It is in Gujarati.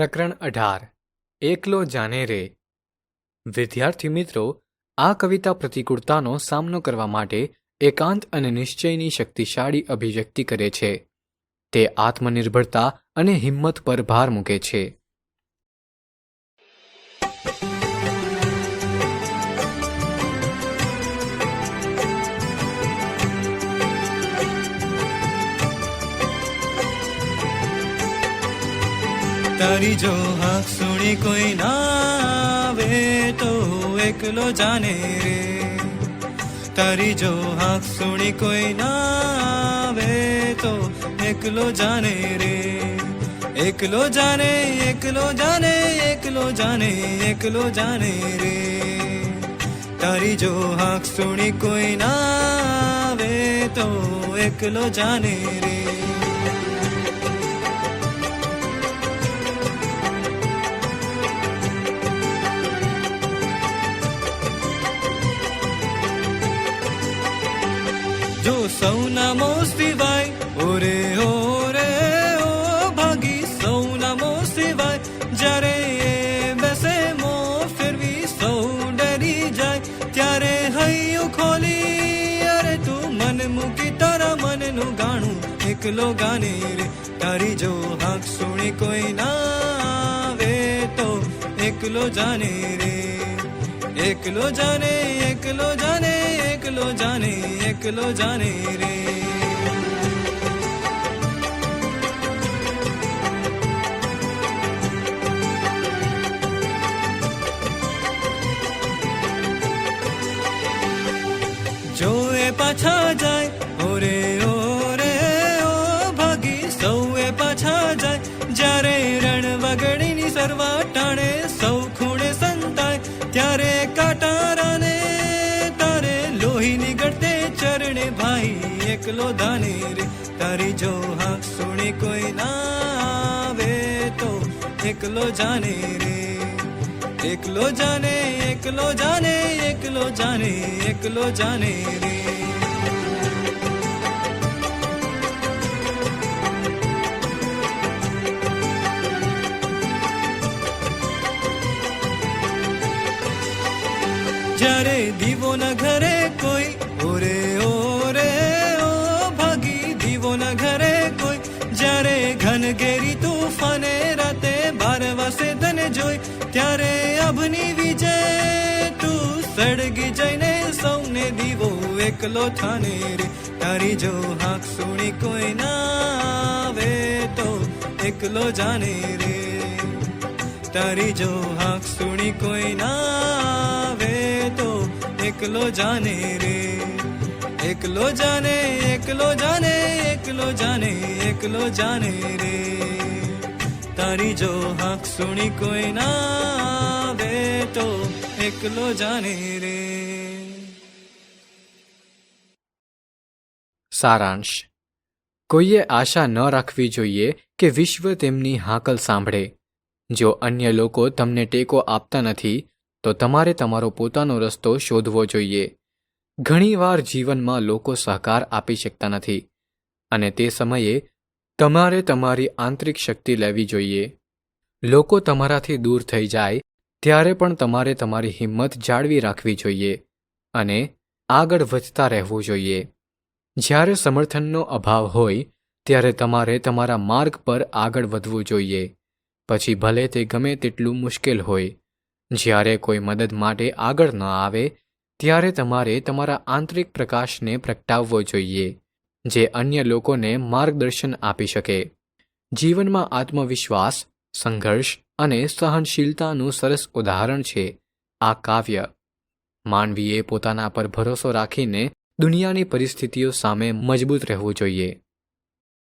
પ્રકરણ અઢાર. એકલો જાને રે. વિદ્યાર્થી મિત્રો, આ કવિતા પ્રતિકૂળતાનો સામનો કરવા માટે એકાંત અને નિશ્ચયની શક્તિશાળી અભિવ્યક્તિ કરે છે. તે આત્મનિર્ભરતા અને હિંમત પર ભાર મૂકે છે. તારી જો હાક સુણી કોઈ ના આવે તો એકલો જાને રે. તારી જો હાક સુણી કોઈ ના આવે તો એકલો જાને રે. એકલો જાને એકલો જાને એકલો જાને એકલો જાને રે. તારી જો હાક સુણી કોઈ ના આવે તો એકલો જાને રે. જો સૌના મો સિવાય ઓરે ઓરે, ઓ ભાગી સૌના મો સિવાય જ્યારે એ બેસે મો ફેરવી, સૌ ડરી જાય, ત્યારે હૈયું ખોલી, અરે તું મન મૂકી તારા મનનું ગાણું, એકલો ગાને રે, તારી જો હાક સુણી કોઈ ના આવે તો, એકલો જાને રે, એકલો જાને એકલો જાને એકલો જાને એકલો જાને રે જો એ પાછા દાને રે તારી જો હાક સુણી કોઈ ના આવે તો એકલો જાને રે એકલો જાને એકલો જાને એકલો જાને એકલો જાને રે જ્યારે દીવો ના ઘરે કોઈ ઓરે ઓરે જોઈ ત્યારે અભની વિજય, તું સળગી જઈને સૌને દીવો એકલો થાને રે. તારી જો હાક સુણી કોઈ ના આવે તો એકલો જાને રે. તારી જો હાક સુણી કોઈ ના આવે તો એકલો જાને રે. એકલો જાને એકલો જાને એકલો જાને એકલો જાને રે. તારી જો હાક સુણી કોઈ ના તો એકલો જાને રે. સારાંશ. કોઈએ આશા ન રાખવી જોઈએ કે વિશ્વ તેમની હાકલ સાંભળે. જો અન્ય લોકો તમને ટેકો આપતા નથી, તો તમારે તમારો પોતાનો રસ્તો શોધવો જોઈએ. ઘણીવાર જીવનમાં લોકો સહકાર આપી શકતા નથી. અને તે સમયે તમારે તમારી આંતરિક શક્તિ લેવી જોઈએ. લોકો તમારાથી દૂર થઈ જાય, ત્યારે પણ તમારે તમારી હિંમત જાળવી રાખવી જોઈએ અને આગળ વધતા રહેવું જોઈએ. જ્યારે સમર્થનનો અભાવ હોય, ત્યારે તમારે તમારા માર્ગ પર આગળ વધવું જોઈએ. પછી ભલે તે ગમે તેટલું મુશ્કેલ હોય, જ્યારે કોઈ મદદ માટે આગળ ન આવે, ત્યારે તમારે તમારા આંતરિક પ્રકાશને પ્રગટાવવો જોઈએ. જે અન્ય લોકોને માર્ગદર્શન આપી શકે. જીવનમાં આત્મવિશ્વાસ, સંઘર્ષ અને સહનશીલતાનું સરસ ઉદાહરણ છે આ કાવ્ય. માનવીએ પોતાના પર ભરોસો રાખીને દુનિયાની પરિસ્થિતિઓ સામે મજબૂત રહેવું જોઈએ.